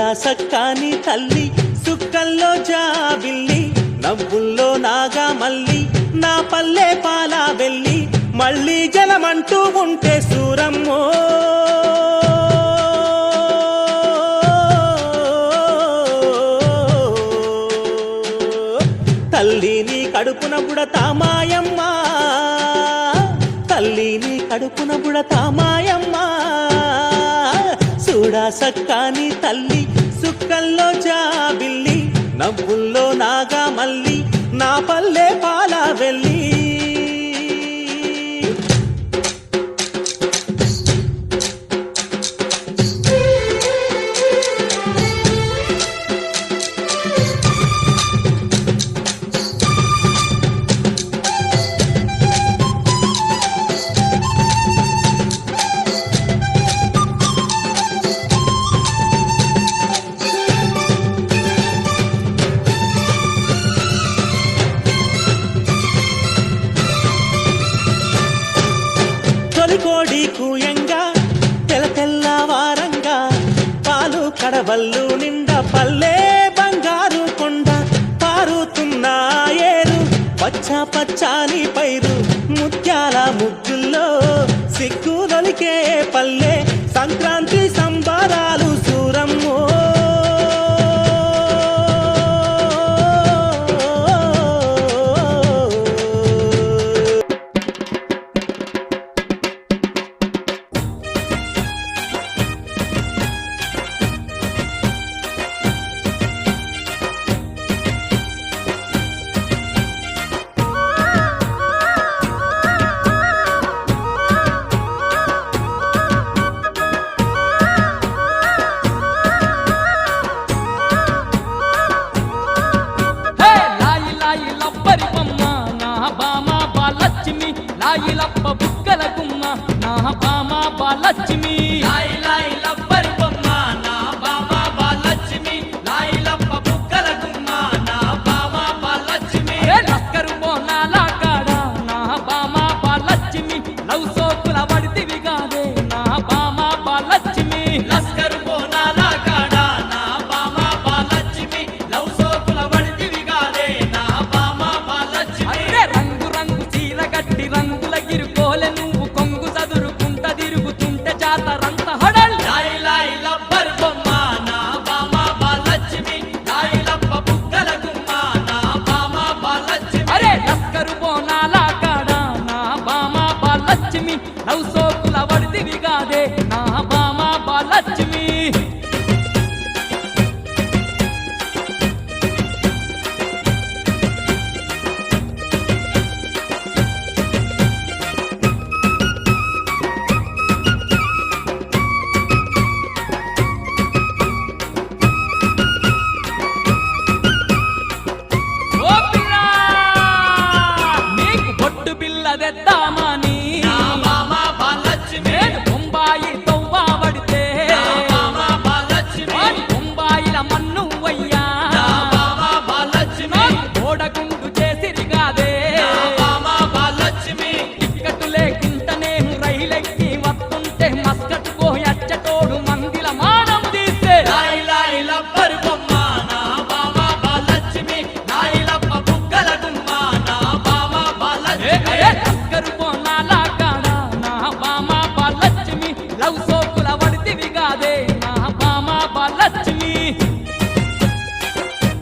సక్కాని తల్లి సుక్కల్లో జాబిల్లి నవ్వుల్లో నాగా మల్లి నా పల్లె పాలా వెళ్ళి మళ్ళీ జలమంటూ ఉంటే సూరమ్మో. తల్లిని కడుపున బుడతా మాయమ్మ. తల్లి కడుపున బుడతా మాయమ్మ. చూడా సక్కాని తల్లి సుక్కల్లో జాబిల్లి నవ్వుల్లో నాగా మల్లి పాలు కడవల్లు నిండా పల్లె బంగారు కొండ పారుతున్నాయేరు పచ్చ పచ్చాని బాలక్ష్మి లాయి లాయి లబ్బరి బొమ్మ నా బామ బాలక్ష్మి లాయి లబ్బ బుగ్గల గుమ్మ నా బామ బాలక్ష్మి లక్కరు బోనాల కాడ నా బామ బాలక్ష్మి లవ్ సోకుల పడితివి కాదే నా బామ బాలక్ష్మి లస్కర్ তাদের তামা